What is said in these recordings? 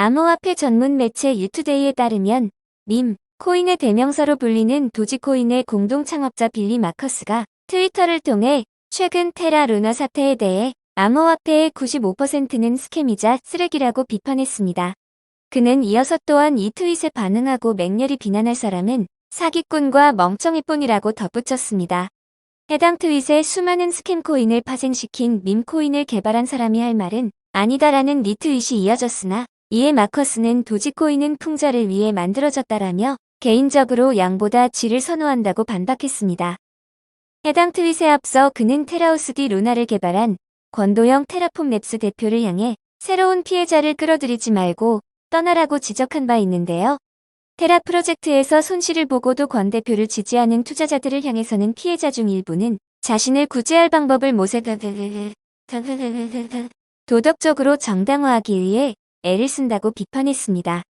암호화폐 전문 매체 유투데이에 따르면 밈, 코인의 대명사로 불리는 도지코인의 공동 창업자 빌리 마커스가 트위터를 통해 최근 테라 루나 사태에 대해 암호화폐의 95%는 스캠이자 쓰레기라고 비판했습니다. 그는 이어서 또한 이 트윗에 반응하고 맹렬히 비난할 사람은 사기꾼과 멍청이뿐이라고 덧붙였습니다. 해당 트윗에 수많은 스캠 코인을 파생시킨 밈 코인을 개발한 사람이 할 말은 아니다라는 리트윗이 이어졌으나 이에 마커스는 도지코인은 풍자를 위해 만들어졌다라며 개인적으로 양보다 질을 선호한다고 반박했습니다. 해당 트윗에 앞서 그는 테라우스 디 루나를 개발한 권도영 테라폼 랩스 대표를 향해 새로운 피해자를 끌어들이지 말고 떠나라고 지적한 바 있는데요. 테라 프로젝트에서 손실을 보고도 권 대표를 지지하는 투자자들을 향해서는 피해자 중 일부는 자신을 구제할 방법을 모색하 도덕적으로 정당화하기 위해 애를 쓴다고 비판했습니다.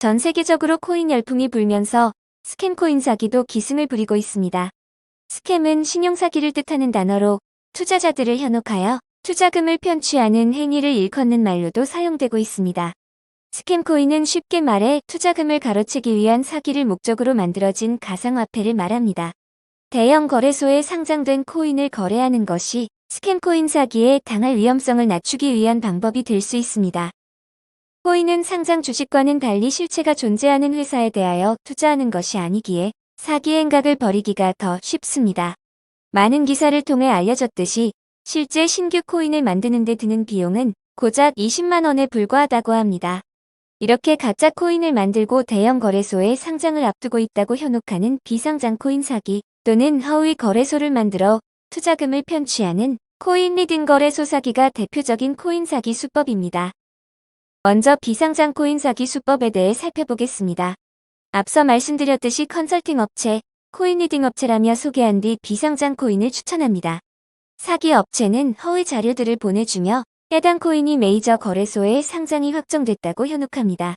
전 세계적으로 코인 열풍이 불면서 스캠 코인 사기도 기승을 부리고 있습니다. 스캠은 신용 사기를 뜻하는 단어로 투자자들을 현혹하여 투자금을 편취하는 행위를 일컫는 말로도 사용되고 있습니다. 스캠 코인은 쉽게 말해 투자금을 가로채기 위한 사기를 목적으로 만들어진 가상화폐를 말합니다. 대형 거래소에 상장된 코인을 거래하는 것이 스캠 코인 사기에 당할 위험성을 낮추기 위한 방법이 될 수 있습니다. 코인은 상장 주식과는 달리 실체가 존재하는 회사에 대하여 투자하는 것이 아니기에 사기 행각을 벌이기가 더 쉽습니다. 많은 기사를 통해 알려졌듯이 실제 신규 코인을 만드는 데 드는 비용은 고작 20만 원에 불과하다고 합니다. 이렇게 가짜 코인을 만들고 대형 거래소에 상장을 앞두고 있다고 현혹하는 비상장 코인 사기 또는 허위 거래소를 만들어 투자금을 편취하는 코인 리딩 거래소 사기가 대표적인 코인 사기 수법입니다. 먼저 비상장 코인 사기 수법에 대해 살펴보겠습니다. 앞서 말씀드렸듯이 컨설팅 업체, 코인 리딩 업체라며 소개한 뒤 비상장 코인을 추천합니다. 사기 업체는 허위 자료들을 보내주며 해당 코인이 메이저 거래소에 상장이 확정됐다고 현혹합니다.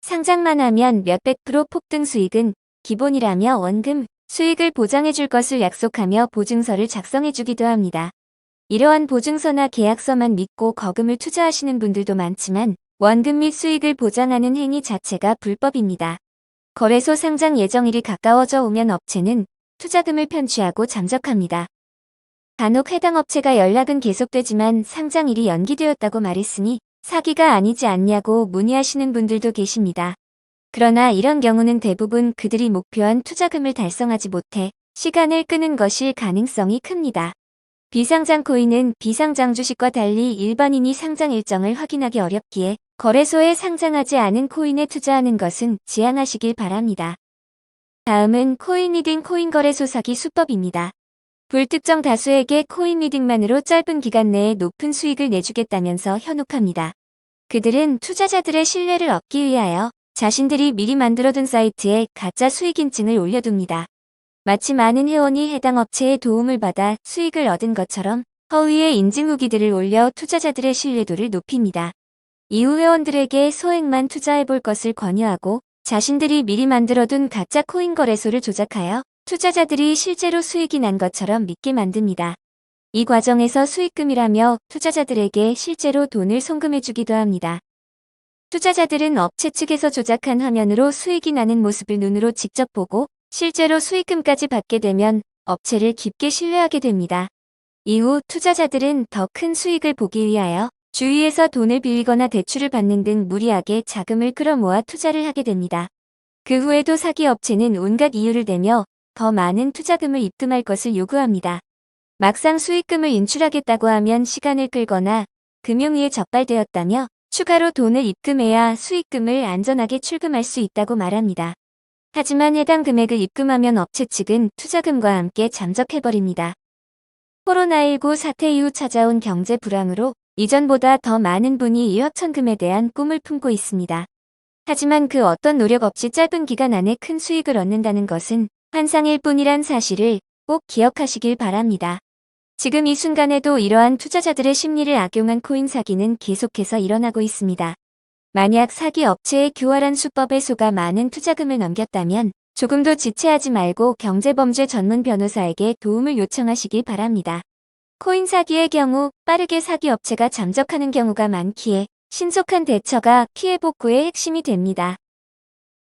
상장만 하면 몇백 프로 폭등 수익은 기본이라며 원금, 수익을 보장해줄 것을 약속하며 보증서를 작성해주기도 합니다. 이러한 보증서나 계약서만 믿고 거금을 투자하시는 분들도 많지만 원금 및 수익을 보장하는 행위 자체가 불법입니다. 거래소 상장 예정일이 가까워져 오면 업체는 투자금을 편취하고 잠적합니다. 간혹 해당 업체가 연락은 계속되지만 상장일이 연기되었다고 말했으니 사기가 아니지 않냐고 문의하시는 분들도 계십니다. 그러나 이런 경우는 대부분 그들이 목표한 투자금을 달성하지 못해 시간을 끄는 것일 가능성이 큽니다. 비상장 코인은 비상장 주식과 달리 일반인이 상장 일정을 확인하기 어렵기에 거래소에 상장하지 않은 코인에 투자하는 것은 지양하시길 바랍니다. 다음은 코인 리딩 코인 거래소 사기 수법입니다. 불특정 다수에게 코인 리딩만으로 짧은 기간 내에 높은 수익을 내주겠다면서 현혹합니다. 그들은 투자자들의 신뢰를 얻기 위하여 자신들이 미리 만들어둔 사이트에 가짜 수익 인증을 올려둡니다. 마치 많은 회원이 해당 업체의 도움을 받아 수익을 얻은 것처럼 허위의 인증 후기들을 올려 투자자들의 신뢰도를 높입니다. 이후 회원들에게 소액만 투자해볼 것을 권유하고 자신들이 미리 만들어둔 가짜 코인 거래소를 조작하여 투자자들이 실제로 수익이 난 것처럼 믿게 만듭니다. 이 과정에서 수익금이라며 투자자들에게 실제로 돈을 송금해주기도 합니다. 투자자들은 업체 측에서 조작한 화면으로 수익이 나는 모습을 눈으로 직접 보고 실제로 수익금까지 받게 되면 업체를 깊게 신뢰하게 됩니다. 이후 투자자들은 더 큰 수익을 보기 위하여 주위에서 돈을 빌리거나 대출을 받는 등 무리하게 자금을 끌어모아 투자를 하게 됩니다. 그 후에도 사기 업체는 온갖 이유를 대며 더 많은 투자금을 입금할 것을 요구합니다. 막상 수익금을 인출하겠다고 하면 시간을 끌거나 금융위에 적발되었다며 추가로 돈을 입금해야 수익금을 안전하게 출금할 수 있다고 말합니다. 하지만 해당 금액을 입금하면 업체 측은 투자금과 함께 잠적해버립니다. 코로나19 사태 이후 찾아온 경제 불황으로 이전보다 더 많은 분이 이 확천금에 대한 꿈을 품고 있습니다. 하지만 그 어떤 노력 없이 짧은 기간 안에 큰 수익을 얻는다는 것은 환상일 뿐이란 사실을 꼭 기억하시길 바랍니다. 지금 이 순간에도 이러한 투자자들의 심리를 악용한 코인 사기는 계속해서 일어나고 있습니다. 만약 사기 업체의 교활한 수법에 속아 많은 투자금을 넘겼다면 조금도 지체하지 말고 경제범죄 전문 변호사에게 도움을 요청하시기 바랍니다. 코인 사기의 경우 빠르게 사기 업체가 잠적하는 경우가 많기에 신속한 대처가 피해 복구의 핵심이 됩니다.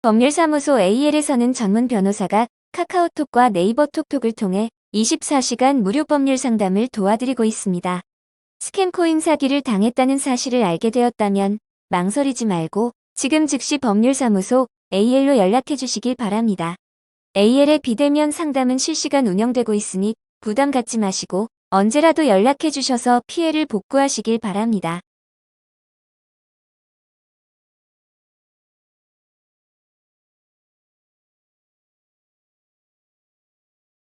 법률사무소 AL에서는 전문 변호사가 카카오톡과 네이버 톡톡을 통해 24시간 무료 법률 상담을 도와드리고 있습니다. 스캠 코인 사기를 당했다는 사실을 알게 되었다면 망설이지 말고 지금 즉시 법률사무소 AL로 연락해 주시길 바랍니다. AL의 비대면 상담은 실시간 운영되고 있으니 부담 갖지 마시고 언제라도 연락해 주셔서 피해를 복구하시길 바랍니다.